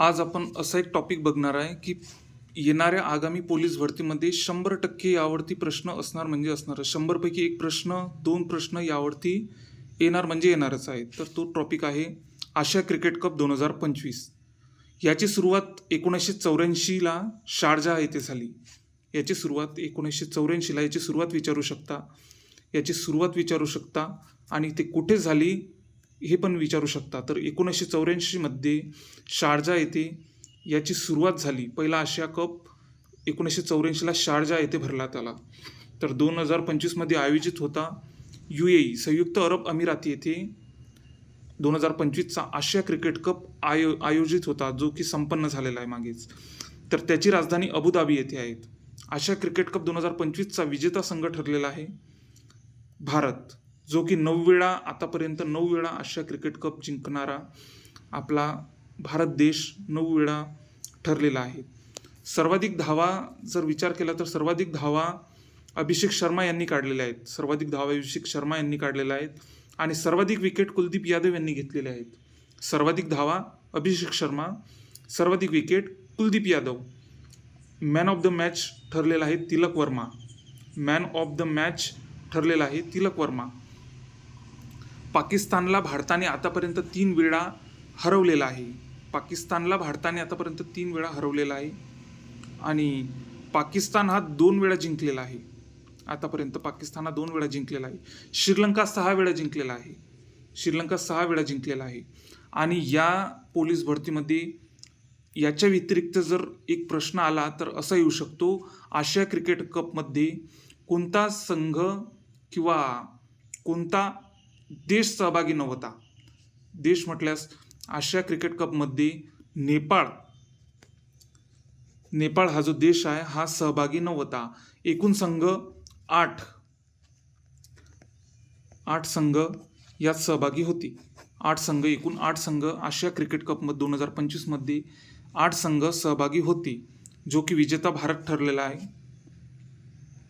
आज आपण असा एक टॉपिक बघणार आहे की येणाऱ्या आगामी पोलीस भरतीमध्ये शंभर टक्के यावरती प्रश्न असणार म्हणजे असणार. शंभरपैकी एक प्रश्न दोन प्रश्न यावरती येणार म्हणजे येणारच आहे. तर तो टॉपिक आहे आशिया क्रिकेट कप दोन हजार पंचवीस. याची सुरुवात एकोणीसशे चौऱ्याऐंशीला शारजा येथे झाली. याची सुरुवात एकोणीसशे चौऱ्याऐंशीला याची सुरुवात विचारू शकता. याची सुरुवात विचारू शकता आणि ते कुठे झाली? हे पण विचारू शकता. तर एकोणीसशे चौऱ्याऐंशीमध्ये शारजा येथे याची सुरुवात झाली. पहिला आशिया कप एकोणीसशे चौऱ्याऐंशीला शारजा येथे भरला आला. तर दोन हजार पंचवीसमध्ये आयोजित होता यू ए ई संयुक्त अरब अमिरात येथे दोन हजार पंचवीसचा आशिया क्रिकेट कप आयो आयोजित होता जो की संपन्न झालेला आहे मागेच. तर त्याची राजधानी अबुधाबी येथे आहेत आशिया क्रिकेट कप दोन हजार पंचवीसचा विजेता संघ ठरलेला आहे भारत. जो की नऊ वेळा आतापर्यंत नऊ वेळा आशिया क्रिकेट कप जिंकणारा आपला भारत देश नऊ वेळा ठरलेला आहे. सर्वाधिक धावा जर विचार केला तर सर्वाधिक धावा अभिषेक शर्मा यांनी काढलेल्या आहेत. सर्वाधिक धावा अभिषेक शर्मा यांनी काढलेल्या आहेत. आणि सर्वाधिक विकेट कुलदीप यादव यांनी घेतलेले आहेत. सर्वाधिक धावा अभिषेक शर्मा सर्वाधिक wicket Kuldeep Yadav. Man of the match ठरलेला आहे Tilak Varma. Man of the match ठरलेला आहे तिलक वर्मा. पाकिस्तानला भारताने आतापर्यंत तीन वेळा हरवलेला आहे. पाकिस्तानला भारताने आतापर्यंत तीन वेळा हरवलेला आहे. आणि पाकिस्तान हा दोन वेळा जिंकलेला आहे. आतापर्यंत पाकिस्तान हा दोन वेळा जिंकलेला आहे. श्रीलंका सहा वेळा जिंकलेला आहे. श्रीलंका सहा वेळा जिंकलेला आहे. आणि या पोलीस भरतीमध्ये याच्या व्यतिरिक्त जर एक प्रश्न आला तर असा येऊ शकतो आशिया क्रिकेट कपमध्ये कोणता संघ किंवा कोणता देश सहभागी नव्हता. देश म्हटल्यास आशिया क्रिकेट कपमध्ये नेपाळ नेपाळ हा जो देश आहे हा सहभागी नव्हता. एकूण संघ आठ आठ संघ यात सहभागी होती. आठ संघ एकूण आठ संघ आशिया क्रिकेट कपमध्ये दोन हजार पंचवीसमध्ये आठ संघ सहभागी होती जो की विजेता भारत ठरलेला आहे.